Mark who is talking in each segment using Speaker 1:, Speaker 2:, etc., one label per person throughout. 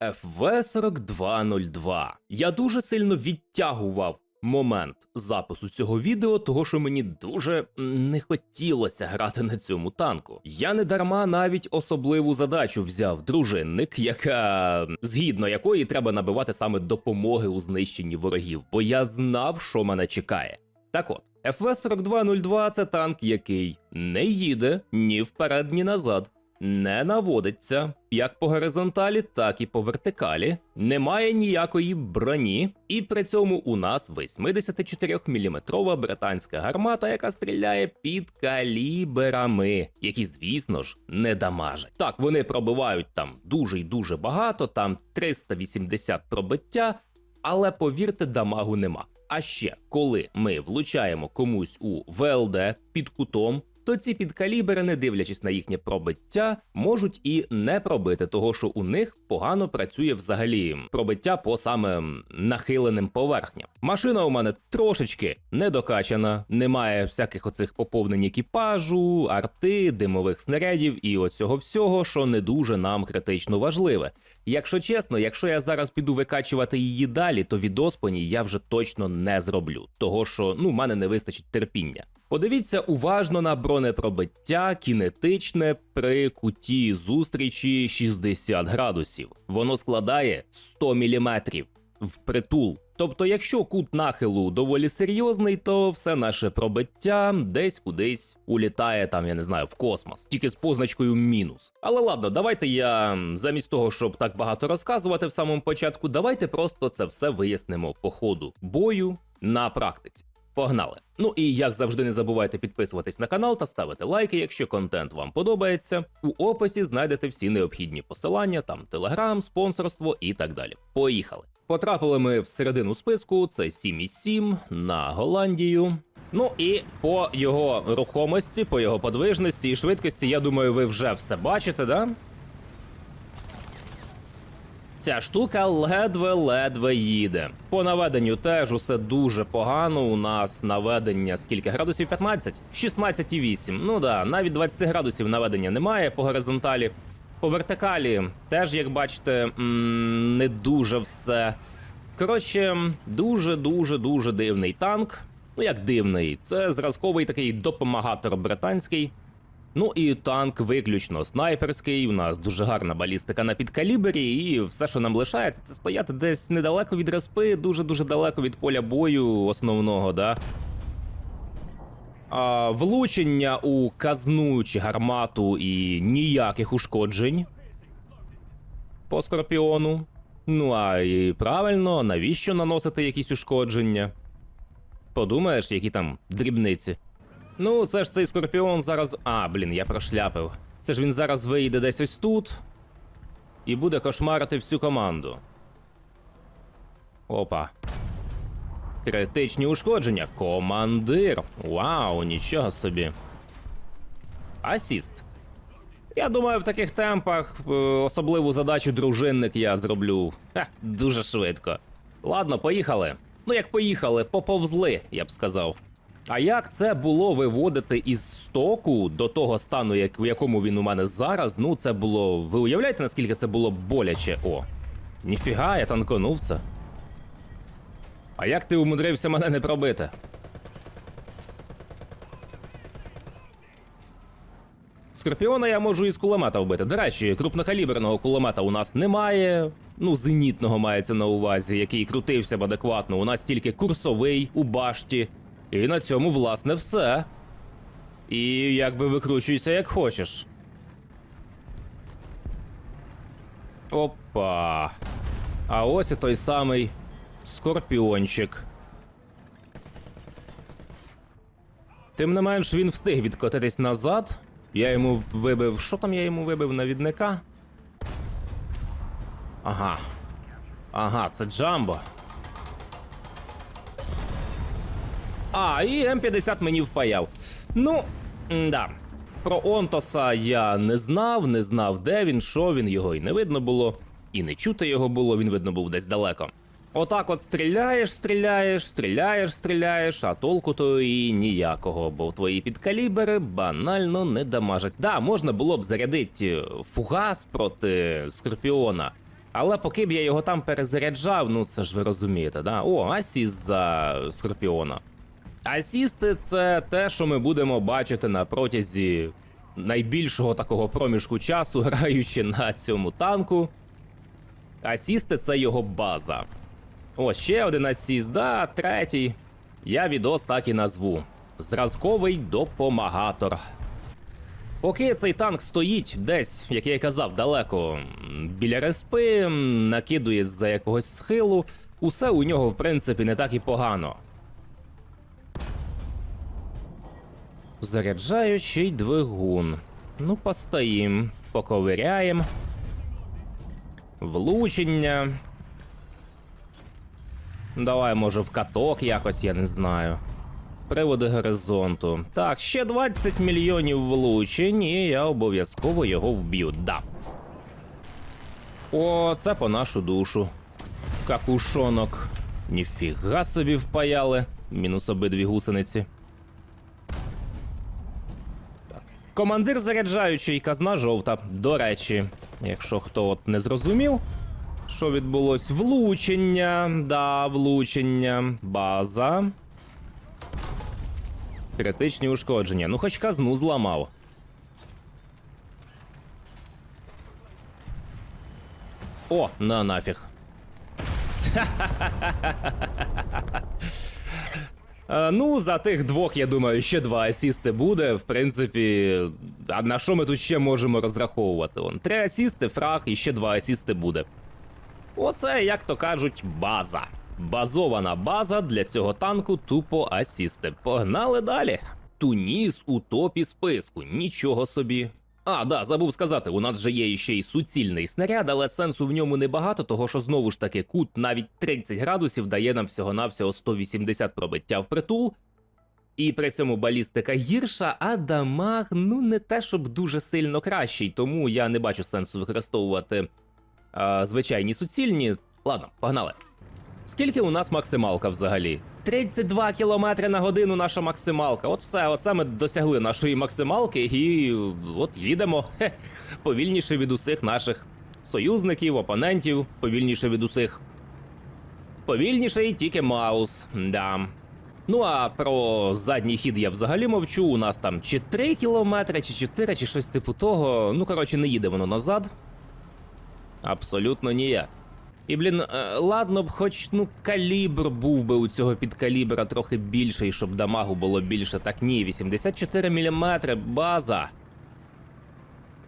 Speaker 1: FV4202. Я дуже сильно відтягував момент запису цього відео, того що мені дуже не хотілося грати на цьому танку. Я не дарма навіть особливу задачу взяв дружинник, яка згідно якої треба набивати саме допомоги у знищенні ворогів, бо я знав, що мене чекає. Так от, ФВ-4202 це танк, який не їде ні вперед, ні назад, не наводиться як по горизонталі, так і по вертикалі, немає ніякої броні, і при цьому у нас 84-мм британська гармата, яка стріляє під каліберами, які, звісно ж, не дамажать. Так, вони пробивають там дуже й дуже багато, там 380 пробиття, але повірте, дамагу нема. А ще коли ми влучаємо комусь у ВЛД під кутом, то ці підкалібери, не дивлячись на їхнє пробиття, можуть і не пробити, того що у них погано працює взагалі пробиття по саме нахиленим поверхням. Машина у мене трошечки недокачана, немає всяких оцих поповнень екіпажу, арти, димових снарядів і оцього всього, що не дуже нам критично важливе. Якщо чесно, якщо я зараз піду викачувати її далі, то відос я вже точно не зроблю, того що ну мене не вистачить терпіння. Подивіться уважно на бронепробиття кінетичне при куті зустрічі 60 градусів. Воно складає 100 мм впритул. Тобто, якщо кут нахилу доволі серйозний, то все наше пробиття десь кудись улітає там, я не знаю, в космос, тільки з позначкою мінус. Але ладно, давайте я замість того, щоб так багато розказувати в самому початку, давайте просто це все вияснимо по ходу бою на практиці. Погнали! Ну і як завжди, не забувайте підписуватись на канал та ставити лайки, якщо контент вам подобається. У описі знайдете всі необхідні посилання, там телеграм, спонсорство і так далі. Поїхали! Потрапили ми в середину списку, це 7,7 на Голландію. Ну і по його рухомості, по його подвижності і швидкості, я думаю, ви вже все бачите, да? Ця штука ледве-ледве їде. По наведенню теж усе дуже погано. У нас наведення скільки градусів? 15? 16,8. Ну да, навіть 20 градусів наведення немає по горизонталі. По вертикалі теж, як бачите, не дуже все. Коротше, дуже дуже дуже дивний танк. Ну як дивний, це зразковий такий допомагатор британський. Ну і танк виключно снайперський. У нас дуже гарна балістика на підкалібері, і все, що нам лишається, це стояти десь недалеко від респи, дуже дуже далеко від поля бою основного, да. А, влучення у казну чи гармату і ніяких ушкоджень по скорпіону. Ну а і правильно, навіщо наносити якісь ушкодження? Подумаєш, які там дрібниці. Ну, це ж цей скорпіон зараз. А, блін, я прошляпив. Це ж він зараз вийде десь ось тут і буде кошмарити всю команду. Опа. Критичні ушкодження. Командир. Вау, нічого собі. Асіст. Я думаю, в таких темпах е, особливу задачу дружинник я зроблю Ха, дуже швидко. Ладно, поїхали. Ну, як поїхали, поповзли, я б сказав. А як це було виводити із стоку до того стану, як, в якому він у мене зараз? Ну, це було. Ви уявляєте, наскільки це було боляче? О. Ніфіга, я танконув це. А як ти умудрився мене не пробити? Скорпіона я можу із кулемета вбити. До речі, крупнокаліберного кулемета у нас немає. Ну, зенітного мається на увазі, який крутився б адекватно. У нас тільки курсовий у башті. І на цьому, власне, все. І якби викручуйся як хочеш. Опа. А ось і той самий скорпіончик. Тим не менш, він встиг відкотитись назад. Я йому вибив. Що там я йому вибив навідника? Ага. Ага, це Джамбо. А, і М50 мені впаяв. Ну, да. Про Онтоса я не знав, не знав, де він, що він, його і не видно було, і не чути його було, він видно був десь далеко. Отак от стріляєш, стріляєш, стріляєш, стріляєш, а толку то і ніякого, бо твої підкалібери банально не дамажать. Да, можна було б зарядити фугас проти Скорпіона, Але поки б я його там перезаряджав, ну це ж ви розумієте, да? О, асіст за Скорпіона. Асісти це те, що ми будемо бачити на протязі найбільшого такого проміжку часу, граючи на цьому танку. Асісти це його база. О, ще один асіст, да, третій. Я відос так і назву. Зразковий допомагатор. Поки цей танк стоїть десь, як я і казав, далеко біля респи, накидує з-за якогось схилу, усе у нього, в принципі, не так і погано. Заряджаючий двигун. Ну, постоїм, поковиряєм. Влучення. Давай, може, в каток якось, я не знаю. Приводи горизонту. Так, ще 20 мільйонів влучень, і я обов'язково його вб'ю. Да. О, це по нашу душу. Какушонок. Ніфіга собі впаяли. Мінус обидві гусениці. Командир заряджаючий, казна жовта. До речі, якщо хто от не зрозумів, що відбулось? Влучення, да, влучення, база. Критичні ушкодження. Ну, хоч казну зламав. О, на нафіг. Е, Ну, за тих двох, я думаю, ще два асісти буде. В принципі, а на що ми тут ще можемо розраховувати? Вон, три асісти, фраг і ще два асісти буде. Оце, як то кажуть, база. Базована база для цього танку тупо асісти. Погнали далі. Туніс у топі списку. Нічого собі. А, да, забув сказати, у нас же є ще й суцільний снаряд, але сенсу в ньому небагато, того що знову ж таки кут навіть 30 градусів дає нам всього-навсього 180 пробиття в притул. І при цьому балістика гірша, а дамаг ну не те, щоб дуже сильно кращий, тому я не бачу сенсу використовувати а, звичайні суцільні. Ладно, погнали. Скільки у нас максималка взагалі? 32 км на годину наша максималка. От все, оце ми досягли нашої максималки, і от їдемо Хе, повільніше від усіх наших союзників, опонентів, повільніше від усіх. Повільніше і тільки Маус. Да. Ну а про задній хід я взагалі мовчу. У нас там чи 3 кілометри, чи 4, чи щось типу того. Ну, коротше, не їде воно назад. Абсолютно ніяк. І, блін, е, ладно б, хоч ну калібр був би у цього підкалібра трохи більший, щоб дамагу було більше. Так ні, 84 мм база.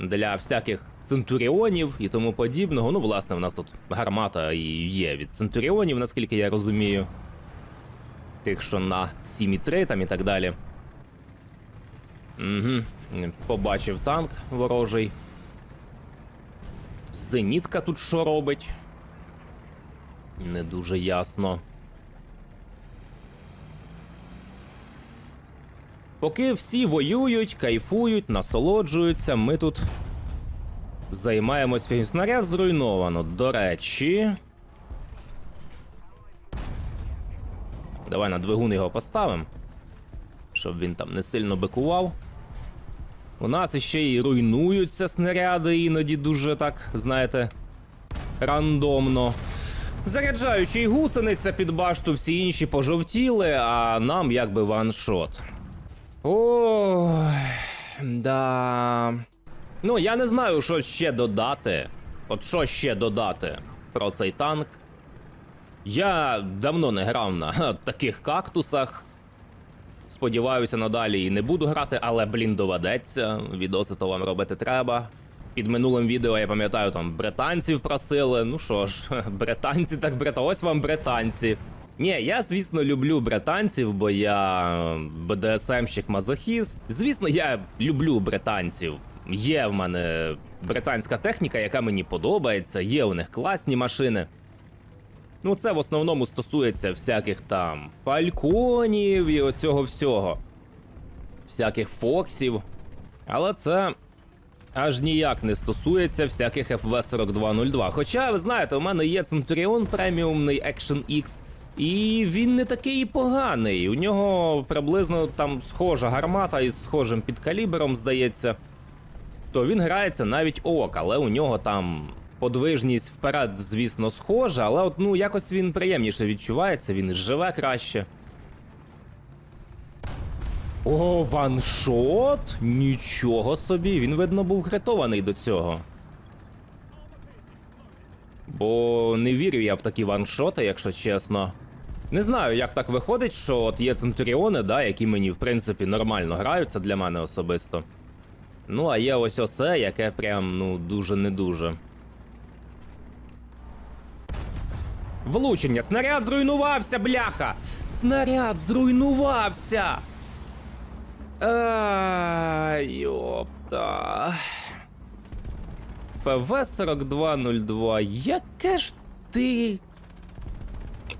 Speaker 1: Для всяких центуріонів і тому подібного. Ну, власне, в нас тут гармата і є від центуріонів, наскільки я розумію. Тих, що на 7,3 там і так далі. Угу. Побачив танк ворожий. Зенітка тут що робить? Не дуже ясно. Поки всі воюють, кайфують, насолоджуються, ми тут займаємось снаряд зруйновано. До речі. Давай на двигун його поставимо, щоб він там не сильно бикував. У нас іще й руйнуються снаряди, іноді дуже так, знаєте, рандомно. Заряджаючий гусениця під башту, всі інші пожовтіли, а нам якби ваншот. Ой, да. Ну, я не знаю, що ще додати. От що ще додати про цей танк. Я давно не грав на таких кактусах. Сподіваюся, надалі і не буду грати, але, блін, доведеться. Відоси то вам робити треба. Під минулим відео я пам'ятаю, там британців просили. Ну що ж, британці так брета, ось вам британці. Ні, я, звісно, люблю британців, бо я БДСМщик мазохіст. Звісно, я люблю британців. Є в мене британська техніка, яка мені подобається, є у них класні машини. Ну, це в основному стосується всяких там фальконів і оцього всього. Всяких фоксів. Але це аж ніяк не стосується всяких FV4202. Хоча, ви знаєте, у мене є Centurion преміумний Action X, і він не такий поганий. У нього приблизно там схожа гармата із схожим підкалібером, здається. То він грається навіть ок, але у нього там подвижність вперед, звісно, схожа, але от ну якось він приємніше відчувається, він живе краще. О, ваншот? Нічого собі, він, видно, був критований до цього. Бо не вірю я в такі ваншоти, якщо чесно. Не знаю, як так виходить, що от є центуріони, да, які мені, в принципі, нормально граються для мене особисто. Ну, а є ось оце, яке прям, ну, дуже не дуже. Влучення, снаряд зруйнувався, бляха! Снаряд зруйнувався! Ай, йопта. ФВ-4202, яке ж ти.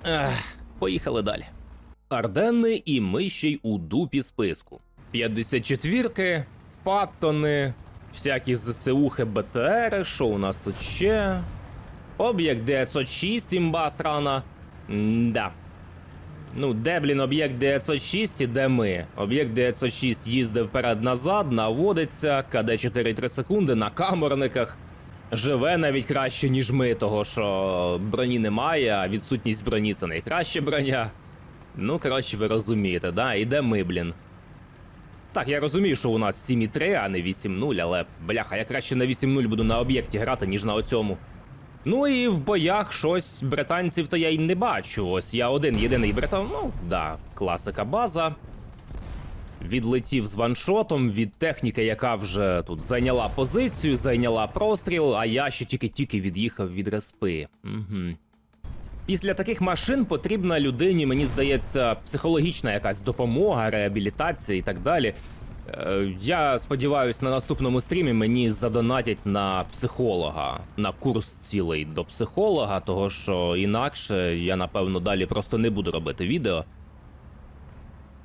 Speaker 1: Ех, поїхали далі. Арденни і ми ще й у дупі списку. 54-ки, Паттони, всякі ЗСУхи БТРи, що у нас тут ще? Об'єкт 906, імба срана. Да. Ну, де, блін, об'єкт 906 і де ми? Об'єкт 906 їздив вперед-назад, наводиться, КД 4-3 секунди на камерниках. Живе навіть краще, ніж ми, того що броні немає, а відсутність броні це найкраща броня. Ну, коротше, ви розумієте, да? І де ми, блін? Так, я розумію, що у нас 7,3, а не 8-0, але бляха, я краще на 8-0 буду на об'єкті грати, ніж на оцьому. Ну і в боях щось британців то я й не бачу. Ось я один єдиний британ. Ну, да, класика база. Відлетів з ваншотом від техніки, яка вже тут зайняла позицію, зайняла простріл, а я ще тільки-тільки від'їхав від респи. Угу. Після таких машин потрібна людині, мені здається, психологічна якась допомога, реабілітація і так далі. Е, Я сподіваюся, на наступному стрімі мені задонатять на психолога, на курс цілий до психолога, того що інакше я напевно далі просто не буду робити відео.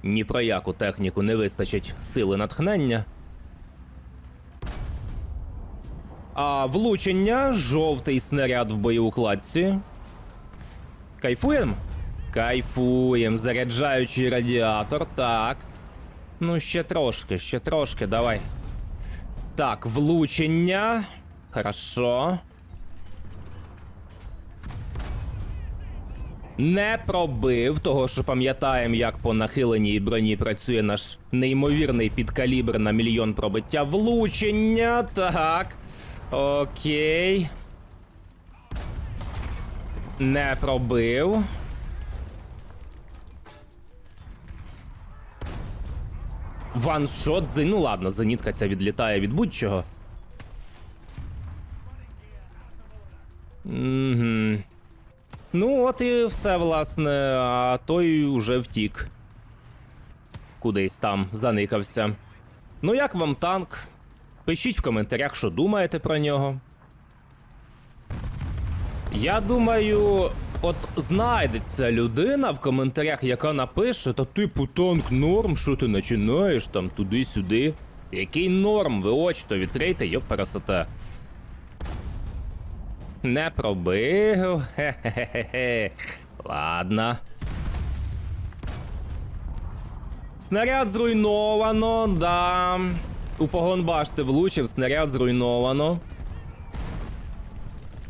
Speaker 1: Ні про яку техніку не вистачить сили натхнення. А влучення, жовтий снаряд в боєукладці. Кайфуєм? Кайфуєм, заряджаючий радіатор, так. Ну, ще трошки, ще трошки, давай. Так, влучення. Хорошо. Не пробив, того що пам'ятаємо, як по нахиленій броні працює наш неймовірний підкалібр на мільйон пробиття. Влучення. Так. Окей. Не пробив. Ваншот зен... Ну ладно, зенітка ця відлітає від будь-чого. Угу. Ну, от і все, власне, а той уже втік. Кудись там заникався. Ну, як вам танк? Пишіть в коментарях, що думаєте про нього. Я думаю, от знайдеться людина в коментарях, яка напише, та типу танк норм, що ти починаєш там туди-сюди. Який норм? Ви очі то відкрийте, йоп пересоте. Не пробив. Хе-хе-хе. Ладно. Снаряд зруйновано, да. У погонбашти влучив, снаряд зруйновано.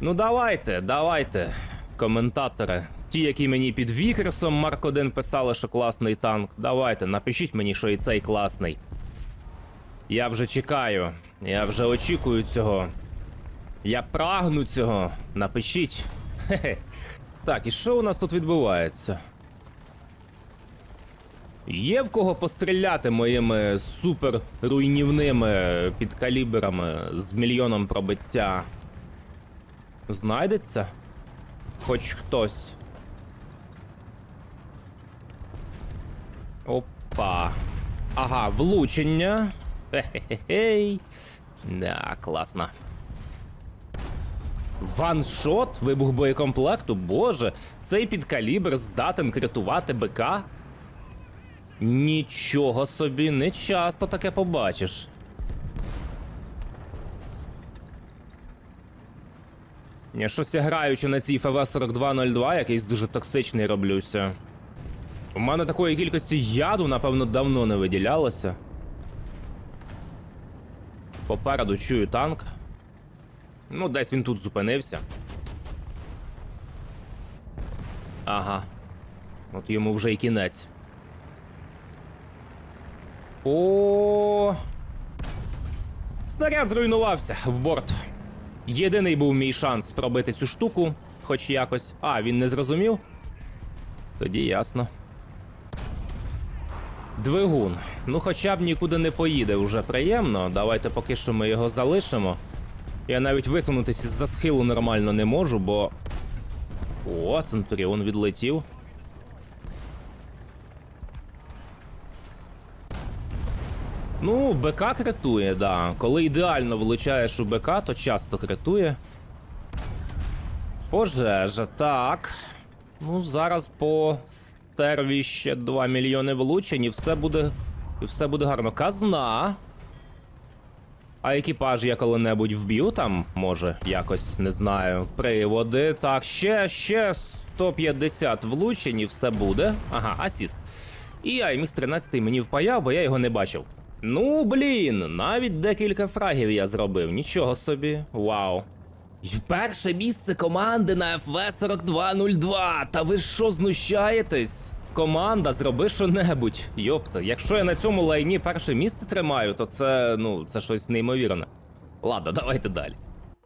Speaker 1: Ну давайте, давайте, коментатори. Ті, які мені під Вікерсом Марк 1 писали, що класний танк. Давайте, напишіть мені, що і цей класний. Я вже чекаю, я вже очікую цього. Я прагну цього. Напишіть. Хе-хе. Так, і що у нас тут відбувається? Є в кого постріляти моїми супер руйнівними підкаліберами з мільйоном пробиття? Знайдеться? Хоч хтось. Опа. Ага, влучення. Хе-хе-хей. Да, класно. Ваншот? Вибух боєкомплекту? Боже, цей підкалібр здатен критувати БК? Нічого собі, не часто таке побачиш. Я щось я граючи на цій ФВ-4202, якийсь дуже токсичний роблюся. У мене такої кількості яду, напевно, давно не виділялося. Попереду чую танк. Ну, десь він тут зупинився. Ага. От йому вже й кінець. О. Снаряд зруйнувався в борт. Єдиний був мій шанс пробити цю штуку, хоч якось. А, він не зрозумів? Тоді ясно. Двигун. Ну, хоча б нікуди не поїде, вже приємно. Давайте поки що ми його залишимо. Я навіть висунутися з-за схилу нормально не можу, бо. О, Центуріон відлетів. Ну, БК критує, да. Коли ідеально влучаєш у БК, то часто критує. Пожежа, так. Ну, зараз по стерві ще 2 мільйони влучень, і все буде. І все буде гарно. Казна. А екіпаж я коли-небудь вб'ю там, може, якось не знаю. Приводи. Так, ще, ще 150 влучень і все буде. Ага, асіст. І IMX 13 мені впаяв, бо я його не бачив. Ну, блін, навіть декілька фрагів я зробив. Нічого собі. Вау. І Перше місце команди на FV 4202. Та ви що знущаєтесь? Команда, зроби що-небудь. Йопта, якщо я на цьому лайні перше місце тримаю, то це ну це щось неймовірне. Ладно, давайте далі.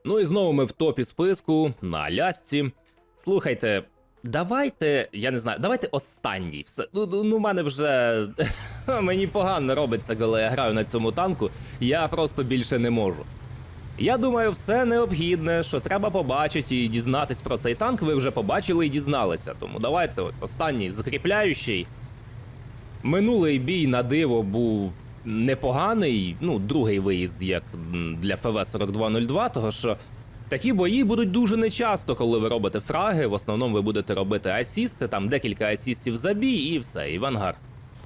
Speaker 1: Ну і знову ми в топі списку на Алясці. Слухайте, давайте, я не знаю, давайте останній. Все. Ну, ну, ну, мене вже мені погано робиться, коли я граю на цьому танку. Я просто більше не можу. Я думаю, все необхідне, що треба побачити і дізнатись про цей танк, ви вже побачили і дізналися. Тому давайте от останній закріпляючий. Минулий бій на диво був непоганий. Ну, другий виїзд як для ФВ 4202, того що такі бої будуть дуже нечасто, коли ви робите фраги. В основному ви будете робити асісти, там декілька асістів за бій і все, і в ангар.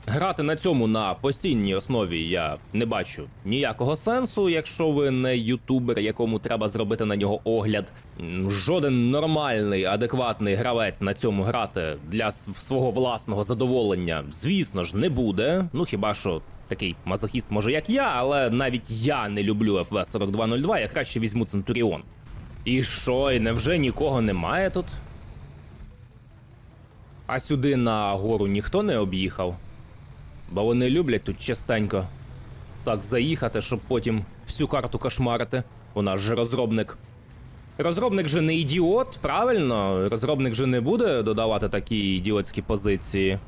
Speaker 1: Грати на цьому на постійній основі я не бачу ніякого сенсу, якщо ви не ютубер, якому треба зробити на нього огляд. Жоден нормальний, адекватний гравець на цьому грати для свого власного задоволення, звісно ж, не буде. Ну хіба що такий мазохіст, може як я, але навіть я не люблю FV 4202, я краще візьму Центуріон. І що, і невже нікого немає тут? А сюди на гору ніхто не об'їхав. Бо вони люблять тут частенько так заїхати, щоб потім всю карту кошмарити. У нас же розробник. Розробник же не ідіот, правильно? Розробник же не буде додавати такі ідіотські позиції.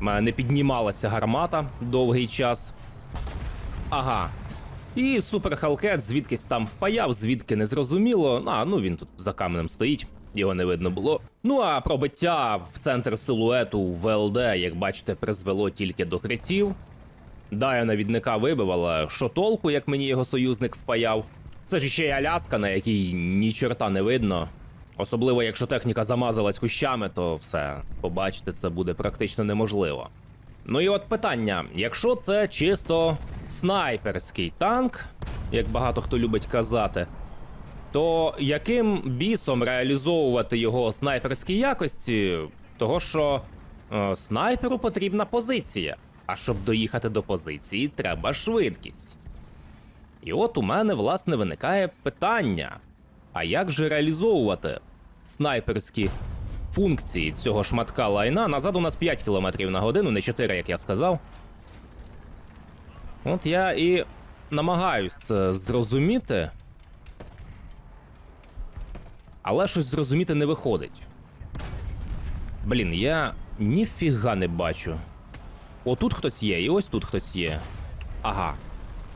Speaker 1: У мене не піднімалася гармата довгий час. Ага. І супер Халкет звідкись там впаяв, звідки не зрозуміло. А, ну він тут за каменем стоїть, його не видно було. Ну а пробиття в центр силуету ВЛД, як бачите, призвело тільки до критів. Да, я навідника вибив, але що толку, як мені його союзник впаяв? Це ж ще й Аляска, на якій ні чорта не видно. Особливо, якщо техніка замазалась кущами, то все, побачити це буде практично неможливо. Ну і от питання: якщо це чисто снайперський танк, як багато хто любить казати, то яким бісом реалізовувати його снайперські якості? Того що е, снайперу потрібна позиція, а щоб доїхати до позиції, треба швидкість. І от у мене власне виникає питання: а як же реалізовувати снайперські функції цього шматка лайна? Назад у нас 5 км на годину, не 4, як я сказав. От я і намагаюсь це зрозуміти. Але щось зрозуміти не виходить. Блін, я ніфіга не бачу. Отут хтось є, і ось тут хтось є. Ага.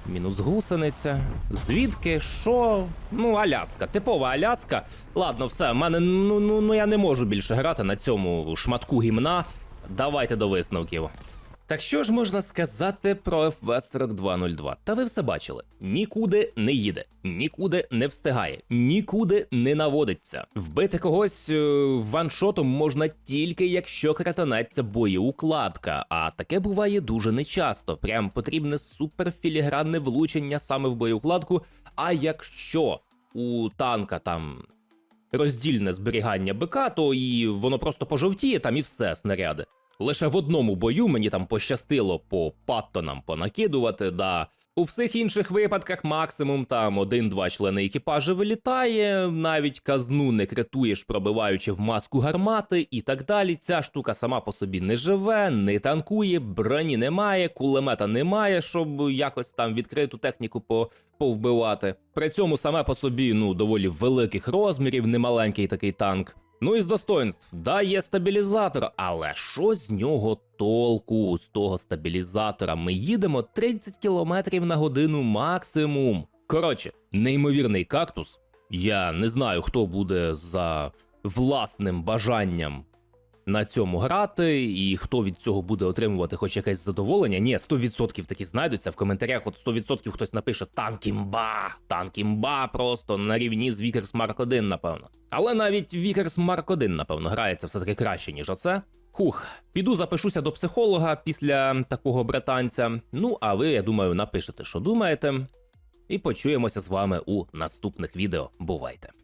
Speaker 1: Мінус гусениця. Звідки? Що? Ну, Аляска, типова Аляска. Ладно, все, в мене ну, ну, ну я не можу більше грати на цьому шматку гімна. Давайте до висновків. Так що ж можна сказати про FV4202? Та ви все бачили: нікуди не їде, нікуди не встигає, нікуди не наводиться. Вбити когось е, ваншотом можна тільки якщо кратанеться боєукладка, а таке буває дуже нечасто. Прям потрібне суперфілігранне влучення саме в боєукладку. А якщо у танка там роздільне зберігання БК, то і воно просто пожовтіє там і все снаряди. Лише в одному бою мені там пощастило по паттонам понакидувати, да У всіх інших випадках максимум там один-два члени екіпажу вилітає, навіть казну не критуєш, пробиваючи в маску гармати і так далі. Ця штука сама по собі не живе, не танкує, броні немає, кулемета немає, щоб якось там відкриту техніку по повбивати. При цьому саме по собі ну доволі великих розмірів, немаленький такий танк. Ну і з достоинств, да, є стабілізатор, але що з нього толку з того стабілізатора? Ми їдемо 30 км на годину максимум. Коротше, неймовірний кактус. Я не знаю, хто буде за власним бажанням на цьому грати, і хто від цього буде отримувати хоч якесь задоволення. Ні, 100% такі знайдуться в коментарях. От 100% хтось напише танкімба, танкімба просто на рівні з Vickers Mark 1, напевно. Але навіть Vickers Mark 1, напевно, грається все-таки краще, ніж оце. Хух, піду запишуся до психолога після такого братанця. Ну, а ви, я думаю, напишете, що думаєте. І почуємося з вами у наступних відео. Бувайте!